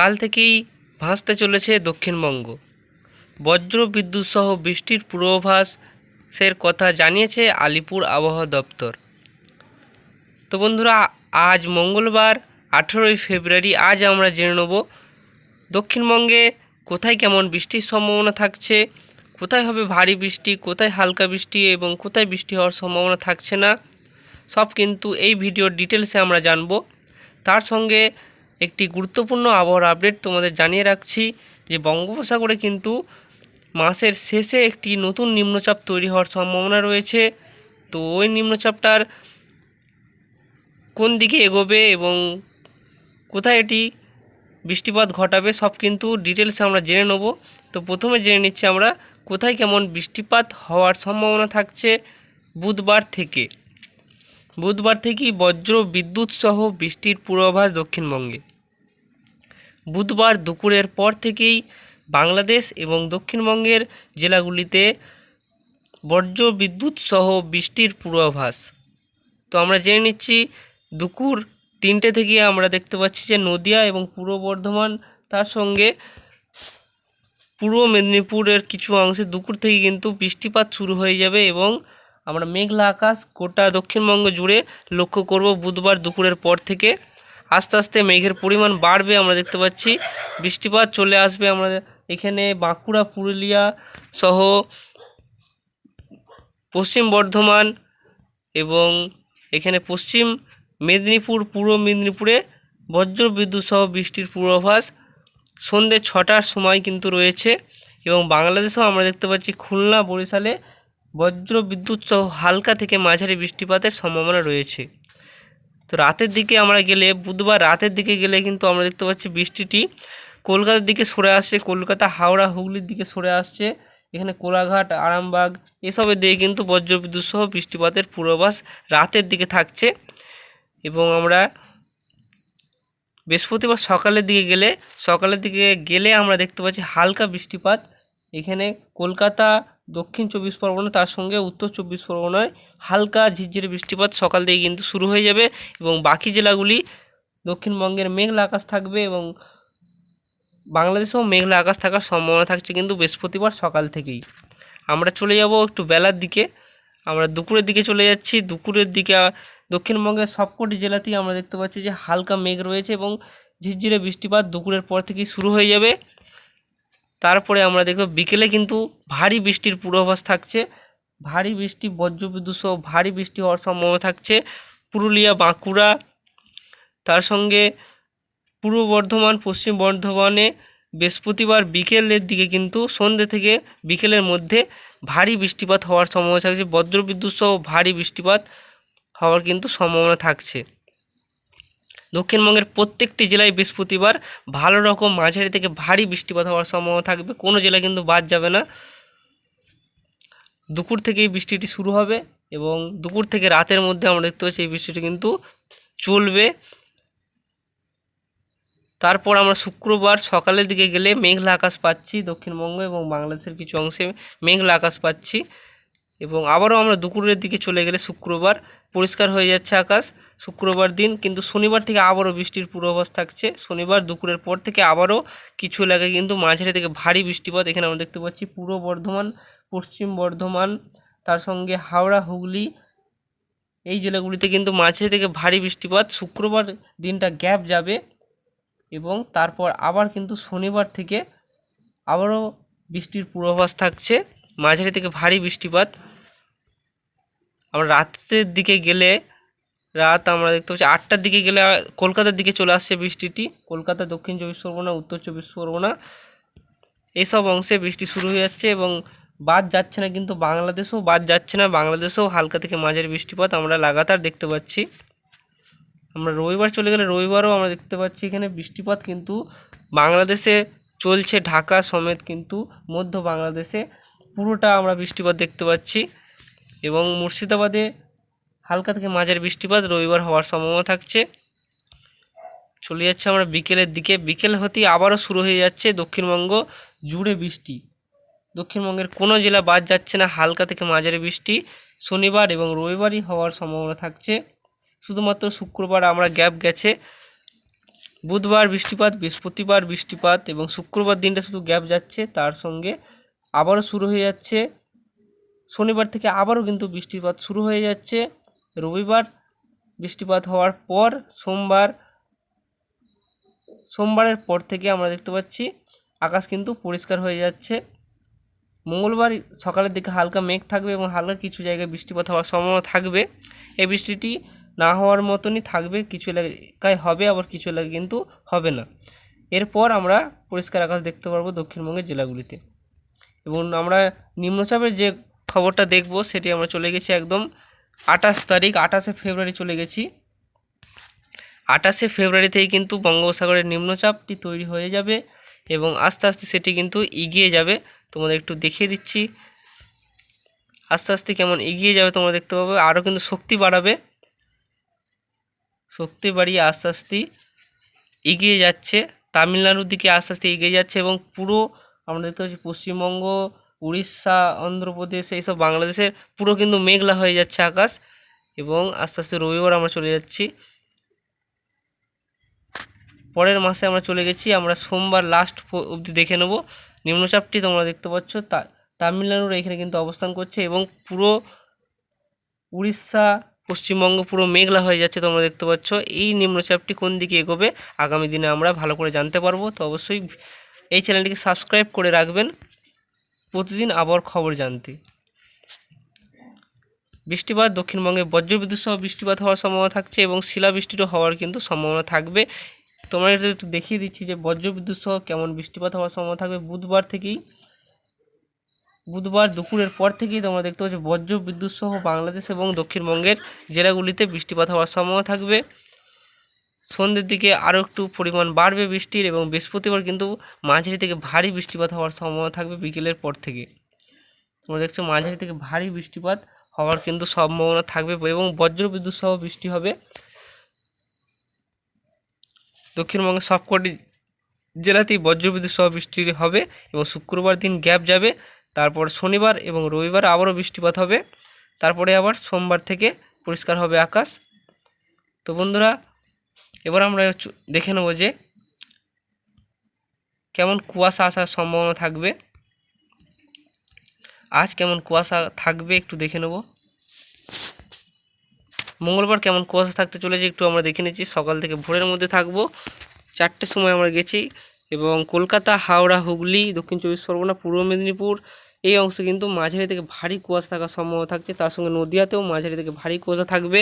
কাল থেকেই ভাসতে চলেছে দক্ষিণবঙ্গ। বজ্র বিদ্যুৎ সহ বৃষ্টির পূর্বাভাসের কথা জানিয়েছে আলিপুর আবহাওয়া দপ্তর। তো বন্ধুরা, আজ মঙ্গলবার, আঠেরোই ফেব্রুয়ারি, আজ আমরা জেনে নেব দক্ষিণবঙ্গে কোথায় কেমন বৃষ্টির সম্ভাবনা থাকছে, কোথায় হবে ভারী বৃষ্টি, কোথায় হালকা বৃষ্টি এবং কোথায় বৃষ্টি হওয়ার সম্ভাবনা থাকছে না। সব কিন্তু এই ভিডিওর ডিটেলসে আমরা জানব। তার সঙ্গে একটি গুরুত্বপূর্ণ আবহাওয়ার আপডেট তোমাদের জানিয়ে রাখছি যে বঙ্গোপসাগরে কিন্তু মাসের শেষে একটি নতুন নিম্নচাপ তৈরি হওয়ার সম্ভাবনা রয়েছে। তো ওই নিম্নচাপটার কোন দিকে এগোবে এবং কোথায় এটি বৃষ্টিপাত ঘটাবে সব কিন্তু ডিটেলসে আমরা জেনে নেব। তো প্রথমে জেনে নিচ্ছি আমরা কোথায় কেমন বৃষ্টিপাত হওয়ার সম্ভাবনা থাকছে বুধবার থেকে। বুধবার থেকেই বজ্র বিদ্যুৎ সহ বৃষ্টির পূর্বাভাস দক্ষিণবঙ্গে। বুধবার দুপুরের পর থেকেই বাংলাদেশ এবং দক্ষিণবঙ্গের জেলাগুলিতে বজ্র বিদ্যুৎ সহ বৃষ্টির পূর্বাভাস। তো আমরা জেনে নিচ্ছি, দুপুর তিনটে থেকে আমরা দেখতে পাচ্ছি যে নদিয়া এবং পূর্ব বর্ধমান তার সঙ্গে পূর্ব মেদিনীপুরের কিছু অংশে দুপুর থেকে কিন্তু বৃষ্টিপাত শুরু হয়ে যাবে এবং আমরা মেঘলা আকাশ গোটা দক্ষিণবঙ্গ জুড়ে লক্ষ্য করব বুধবার দুপুরের পর থেকে। আস্তে আস্তে মেঘের পরিমাণ বাড়বে আমরা দেখতে পাচ্ছি। বৃষ্টিপাত চলে আসবে আমরা এখানে বাঁকুড়া, পুরুলিয়া সহ পশ্চিম বর্ধমান এবং এখানে পশ্চিম মেদিনীপুর, পূর্ব মেদিনীপুরে বজ্র বিদ্যুৎ সহ বৃষ্টির পূর্বাভাস। সন্ধ্যে ছটার সময় কিন্তু রয়েছে এবং বাংলাদেশেও আমরা দেখতে পাচ্ছি খুলনা বরিশালে বজ্র বিদ্যুৎ সহ হালকা থেকে মাঝারি বৃষ্টিপাতের সম্ভাবনা রয়েছে। তো রাতের দিকে আমরা গেলে, বুধবার রাতের দিকে গেলে কিন্তু আমরা দেখতে পাচ্ছি বৃষ্টিটি। কলকাতার দিকে সরে আসছে, কলকাতা, হাওড়া, হুগলির দিকে সরে আসছে। এখানে কোলাঘাট, আরামবাগ, এসবের দিকে কিন্তু বজ্রবিদ্যুৎ সহ বৃষ্টিপাতের পূর্বাভাস রাতের দিকে থাকছে। এবং আমরা বৃহস্পতিবার সকালের দিকে গেলে, সকালের দিকে গেলে আমরা দেখতে পাচ্ছি হালকা বৃষ্টিপাত। এখানে কলকাতা দক্ষিণ চব্বিশ পরগনা, তার সঙ্গে উত্তর চব্বিশ পরগনায় হালকা ঝিরঝিরে বৃষ্টিপাত, সকাল থেকে কিন্তু শুরু হয়ে যাবে এবং বাকি জেলাগুলি দক্ষিণবঙ্গের মেঘলা আকাশ থাকবে এবং বাংলাদেশেও মেঘলা আকাশ থাকার সম্ভাবনা থাকছে কিন্তু বৃহস্পতিবার সকাল থেকেই। আমরা চলে যাব একটু বেলার দিকে। আমরা দুপুরের দিকে চলে যাচ্ছি। দুপুরের দিকে দক্ষিণবঙ্গের সবকটি জেলাতেই আমরা দেখতে পাচ্ছি যে হালকা মেঘ রয়েছে এবং ঝিরঝিরে বৃষ্টিপাত দুপুরের পর থেকেই শুরু হয়ে যাবে। তারপরে আমরা দেখব বিকেলে কিন্তু ভারী বৃষ্টির পূর্বাভাস থাকছে। ভারী বৃষ্টি, বজ্রবিদ্যুৎ সহ ভারী বৃষ্টি হওয়ার সম্ভাবনা থাকছে। পুরুলিয়া, বাঁকুড়া, তার সঙ্গে পূর্ব বর্ধমান, পশ্চিম বর্ধমানে বৃহস্পতিবার বিকেলের দিকে কিন্তু সন্ধ্যে থেকে বিকেলের মধ্যে ভারী বৃষ্টিপাত হওয়ার সম্ভাবনা থাকছে। বজ্রবিদ্যুৎ সহ ভারী বৃষ্টিপাত হওয়ার কিন্তু সম্ভাবনা থাকছে। দক্ষিণবঙ্গের প্রত্যেকটি জেলায় বৃহস্পতিবার ভালো রকম মাঝারি থেকে ভারী বৃষ্টিপাত হওয়ার সম্ভাবনা থাকবে। কোনো জেলা কিন্তু বাদ যাবে না। দুপুর থেকেই বৃষ্টিটি শুরু হবে এবং দুপুর থেকে রাতের মধ্যে আমরা দেখতে পাচ্ছি এই বৃষ্টিটি কিন্তু চলবে। তারপর আমরা শুক্রবার সকালের দিকে গেলে মেঘলা আকাশ পাচ্ছি দক্ষিণবঙ্গ এবং বাংলাদেশের কিছু অংশে মেঘলা আকাশ পাচ্ছি। এবং আবারও আমরা দুপুরের দিকে চলে গেলে শুক্রবার, পরিষ্কার হয়ে যাচ্ছে আকাশ। শুক্রবার দিন কিন্তু শনিবার থেকে আবারও বৃষ্টির পূর্বাভাস থাকছে। শনিবার দুপুরের পর থেকে আবারও কিছু এলাকায় কিন্তু মাঝারি থেকে ভারী বৃষ্টিপাত। এখানে আমরা দেখতে পাচ্ছি পূর্ব বর্ধমান, পশ্চিম বর্ধমান, তার সঙ্গে হাওড়া, হুগলি, এই জেলাগুলিতে কিন্তু মাঝে থেকে ভারী বৃষ্টিপাত। শুক্রবার দিনটা গ্যাপ যাবে এবং তারপর আবার কিন্তু শনিবার থেকে আবারও বৃষ্টির পূর্বাভাস থাকছে। মাঝারি থেকে ভারী বৃষ্টিপাত। আমরা রাতের দিকে গেলে, রাত আমরা দেখতে পাচ্ছি আটটার দিকে গেলে কলকাতার দিকে চলে আসছে বৃষ্টিটি। কলকাতা, দক্ষিণ চব্বিশ পরগনা, উত্তর চব্বিশ পরগনা এইসব অংশে বৃষ্টি শুরু হয়ে যাচ্ছে এবং বাদ যাচ্ছে না কিন্তু বাংলাদেশেও, বাদ যাচ্ছে না, বাংলাদেশেও হালকা থেকে মাঝারি বৃষ্টিপাত আমরা লাগাতার দেখতে পাচ্ছি। আমরা রবিবার চলে গেলে রবিবারও আমরা দেখতে পাচ্ছি এখানে বৃষ্টিপাত কিন্তু বাংলাদেশে চলছে, ঢাকা সমেত কিন্তু মধ্য বাংলাদেশে পুরোটা আমরা বৃষ্টিপাত দেখতে পাচ্ছি। এবং মুর্শিদাবাদে হালকা থেকে মাঝারি বৃষ্টিপাত রবিবার হওয়ার সম্ভাবনা থাকছে। চলে যাচ্ছে আমরা বিকেলের দিকে। বিকেল হতেই আবারও শুরু হয়ে যাচ্ছে দক্ষিণবঙ্গ জুড়ে বৃষ্টি। দক্ষিণবঙ্গের কোনো জেলা বাদ যাচ্ছে না, হালকা থেকে মাঝারি বৃষ্টি। শনিবার এবং রবিবারই হওয়ার সম্ভাবনা থাকছে। শুধুমাত্র শুক্রবার আমরা গ্যাপ গেছে। বুধবার বৃষ্টিপাত, বৃহস্পতিবার বৃষ্টিপাত এবং শুক্রবার দিনটা শুধু গ্যাপ যাচ্ছে। তার সঙ্গে আবারও শুরু হয়ে যাচ্ছে শনিবার থেকে আবারও কিন্তু বৃষ্টিপাত শুরু হয়ে যাচ্ছে। রবিবার বৃষ্টিপাত হওয়ার পর সোমবার, সোমবারের পর থেকে আমরা দেখতে পাচ্ছি আকাশ কিন্তু পরিষ্কার হয়ে যাচ্ছে। মঙ্গলবার সকালের দিকে হালকা মেঘ থাকবে এবং হালকা কিছু জায়গায় বৃষ্টিপাত হওয়ার সম্ভাবনা থাকবে। এই বৃষ্টিটি না হওয়ার মতনই থাকবে, কিছু এলাকায় হবে, আবার কিছু এলাকায় কিন্তু হবে না। এরপর আমরা পরিষ্কার আকাশ দেখতে পারব দক্ষিণবঙ্গের জেলাগুলিতে। এবং আমরা নিম্নচাপের যে খবরটা দেখব, সেটি আমরা চলে গেছি একদম আঠাশ তারিখ, আঠাশে ফেব্রুয়ারি চলে গেছি। আঠাশে ফেব্রুয়ারি থেকে কিন্তু বঙ্গোপসাগরের নিম্নচাপটি তৈরি হয়ে যাবে এবং আস্তে আস্তে সেটি কিন্তু এগিয়ে যাবে। তোমাদের একটু দেখিয়ে দিচ্ছি। আস্তে আস্তে কেমন এগিয়ে যাবে তোমরা দেখতে পাবে আরও কিন্তু শক্তি বাড়াবে। শক্তি বাড়িয়ে আস্তে আস্তে এগিয়ে যাচ্ছে। তামিলনাড়ুর দিকে আস্তে আস্তে এগিয়ে যাচ্ছে এবং পুরো, আমরা দেখতে পাচ্ছি পশ্চিমবঙ্গ উড়িষ্যা, অন্ধ্রপ্রদেশ, এইসব বাংলাদেশের পুরো কিন্তু মেঘলা হয়ে যাচ্ছে আকাশ এবং আস্তে আস্তে রবিবার আমরা চলে যাচ্ছি। পরের মাসে আমরা চলে গেছি, আমরা সোমবার লাস্ট অবধি দেখে নেব। নিম্নচাপটি তোমরা দেখতে পাচ্ছ, তা তামিলনাড়ুর এখানে কিন্তু অবস্থান করছে এবং পুরো উড়িষ্যা, পশ্চিমবঙ্গ পুরো মেঘলা হয়ে যাচ্ছে তোমরা দেখতে পাচ্ছ। এই নিম্নচাপটি কোন দিকে এগোবে, আগামী দিনে আমরা ভালো করে জানতে পারব। তো অবশ্যই এই চ্যানেলটিকে সাবস্ক্রাইব করে রাখবেন। প্রতিদিন আবহাওয়ার খবর জানতে। বৃষ্টিপাত দক্ষিণবঙ্গে বজ্রবিদ্যুৎ সহ বৃষ্টিপাত হওয়ার সম্ভাবনা থাকছে এবং শিলাবৃষ্টিরও হওয়ার কিন্তু সম্ভাবনা থাকবে। তোমরা এটা একটু দেখিয়ে দিচ্ছি যে বজ্রবিদ্যুৎ সহ কেমন বৃষ্টিপাত হওয়ার সম্ভাবনা থাকবে। বুধবার থেকেই, বুধবার দুপুরের পর থেকেই তোমরা দেখতে পাচ্ছ বজ্র বিদ্যুৎ সহ বাংলাদেশ এবং দক্ষিণবঙ্গের জেলাগুলিতে বৃষ্টিপাত হওয়ার সম্ভাবনা থাকবে। সন্ধ্যের দিকে আরও একটু পরিমাণ বাড়বে বৃষ্টির এবং বৃহস্পতিবার কিন্তু মাঝারি থেকে ভারী বৃষ্টিপাত হওয়ার সম্ভাবনা থাকবে বিকেলের পর থেকে। তোমরা দেখছ মাঝারি থেকে ভারী বৃষ্টিপাত হওয়ার কিন্তু সম্ভাবনা থাকবে এবং বজ্র বিদ্যুৎ সহ বৃষ্টি হবে। দক্ষিণবঙ্গের সবকটি জেলাতেই বজ্রবিদ্যুৎ সহ বৃষ্টি হবে এবং শুক্রবার দিন গ্যাপ যাবে। তারপর শনিবার এবং রবিবার আবারও বৃষ্টিপাত হবে। তারপরে আবার সোমবার থেকে পরিষ্কার হবে আকাশ। তো বন্ধুরা এবার আমরা দেখে নেব যে কেমন কুয়াশা আসার সম্ভাবনা থাকবে। আজ কেমন কুয়াশা থাকবে একটু দেখে নেব। মঙ্গলবার কেমন কুয়াশা থাকতে চলেছে একটু আমরা দেখে নিচ্ছি। সকাল থেকে ভোরের মধ্যে থাকব। চারটের সময় আমরা গেছি এবং কলকাতা, হাওড়া, হুগলি, দক্ষিণ চব্বিশ পরগনা, পূর্ব মেদিনীপুর এই অংশে কিন্তু মাঝারি থেকে ভারী কুয়াশা থাকার সম্ভাবনা থাকছে। তার সঙ্গে নদিয়াতেও মাঝারি থেকে ভারী কুয়াশা থাকবে।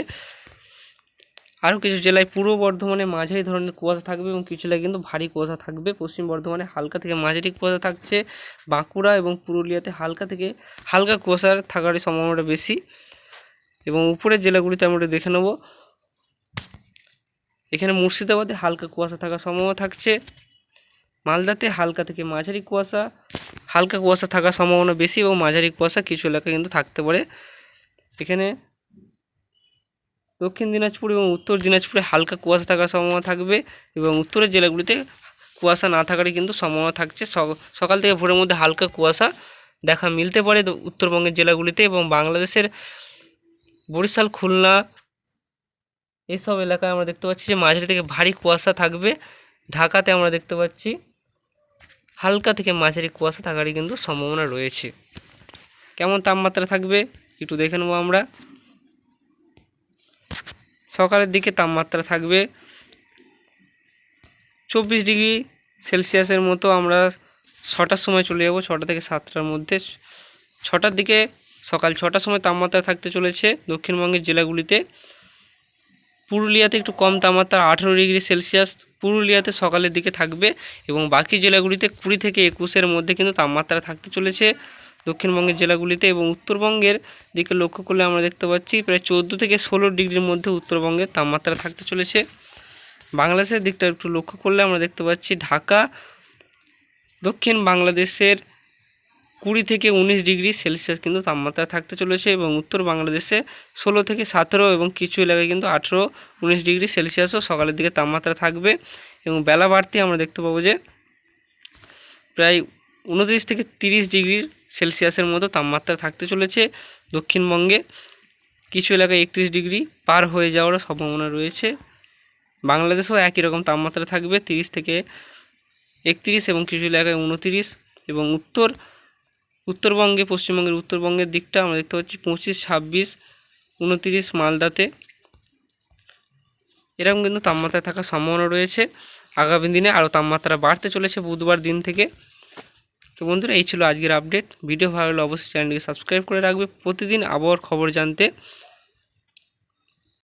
আরও কিছু জেলায় পূর্ব বর্ধমানে মাঝারি ধরনের কুয়াশা থাকবে এবং কিছু জেলায় কিন্তু ভারী কুয়াশা থাকবে। পশ্চিম বর্ধমানে হালকা থেকে মাঝারি কুয়াশা থাকছে। বাঁকুড়া এবং পুরুলিয়াতে হালকা থেকে হালকা কুয়াশার থাকারই সম্ভাবনাটা বেশি। এবং উপরের জেলাগুলিতে আমরা দেখে নেব। এখানে মুর্শিদাবাদে হালকা কুয়াশা থাকার সম্ভাবনা থাকছে। মালদাতে হালকা থেকে মাঝারি কুয়াশা, হালকা কুয়াশা থাকার সম্ভাবনা বেশি এবং মাঝারি কুয়াশা কিছু এলাকায় কিন্তু থাকতে পারে। এখানে দক্ষিণ দিনাজপুর এবং উত্তর দিনাজপুরে হালকা কুয়াশা থাকার সম্ভাবনা থাকবে এবং উত্তরের জেলাগুলিতে কুয়াশা না থাকারই কিন্তু সম্ভাবনা থাকছে। সকাল থেকে ভোরের মধ্যে হালকা কুয়াশা দেখা মিলতে পারে উত্তরবঙ্গের জেলাগুলিতে এবং বাংলাদেশের বরিশাল, খুলনা এইসব এলাকায় আমরা দেখতে পাচ্ছি যে মাঝারি থেকে ভারী কুয়াশা থাকবে। ঢাকাতে আমরা দেখতে পাচ্ছি হালকা থেকে মাঝারি কুয়াশা থাকারই কিন্তু সম্ভাবনা রয়েছে। কেমন তাপমাত্রা থাকবে একটু দেখে নেব আমরা। সকালের দিকে তাপমাত্রা থাকবে চব্বিশ ডিগ্রি সেলসিয়াসের মতো আমরা ছটার সময় চলে যাব, ছটা থেকে সাতটার মধ্যে। ছটার দিকে সকাল ছটার সময় তাপমাত্রা থাকতে চলেছে দক্ষিণবঙ্গের জেলাগুলিতে। পুরুলিয়াতে একটু কম তাপমাত্রা, আঠেরো ডিগ্রি সেলসিয়াস পুরুলিয়াতে সকালের দিকে থাকবে এবং বাকি জেলাগুলিতে কুড়ি থেকে একুশের মধ্যে কিন্তু তাপমাত্রা থাকতে চলেছে। দক্ষিণবঙ্গের জেলাগুলিতে এবং উত্তরবঙ্গের দিকে লক্ষ্য করলে আমরা দেখতে পাচ্ছি প্রায় চোদ্দ থেকে ষোলো ডিগ্রির মধ্যে উত্তরবঙ্গের তাপমাত্রা থাকতে চলেছে। বাংলাদেশের দিকটা একটু লক্ষ্য করলে আমরা দেখতে পাচ্ছি ঢাকা, দক্ষিণ বাংলাদেশের কুড়ি থেকে উনিশ ডিগ্রি সেলসিয়াস কিন্তু তাপমাত্রা থাকতে চলেছে এবং উত্তর বাংলাদেশে ষোলো থেকে সতেরো এবং কিছু এলাকায় কিন্তু আঠেরো, উনিশ ডিগ্রি সেলসিয়াসও সকালের দিকে তাপমাত্রা থাকবে এবং বেলা বাড়তি আমরা দেখতে পাবো যে প্রায় উনত্রিশ থেকে তিরিশ ডিগ্রি সেলসিয়াসের মতো তাপমাত্রা থাকতে চলেছে দক্ষিণবঙ্গে। কিছু এলাকায় একত্রিশ ডিগ্রি পার হয়ে যাওয়ারও সম্ভাবনা রয়েছে। বাংলাদেশেও একই রকম তাপমাত্রা থাকবে, তিরিশ থেকে একত্রিশ এবং কিছু এলাকায় উনতিরিশ। এবং উত্তর, উত্তরবঙ্গে, পশ্চিমবঙ্গের উত্তরবঙ্গের দিকটা আমরা দেখতে পাচ্ছি পঁচিশ, ছাব্বিশ, উনতিরিশ মালদাতে। এরকম কিন্তু তাপমাত্রা থাকার সম্ভাবনা রয়েছে। আগামী দিনে আরও তাপমাত্রা বাড়তে চলেছে বুধবার দিন থেকে। তো বন্ধুরা, এই ছিল আজকের আপডেট ভিডিও ভালো হলে অবশ্যই চ্যানেলটিকে সাবস্ক্রাইব করে রাখবে। প্রতিদিন আবহাওয়ার খবর জানতে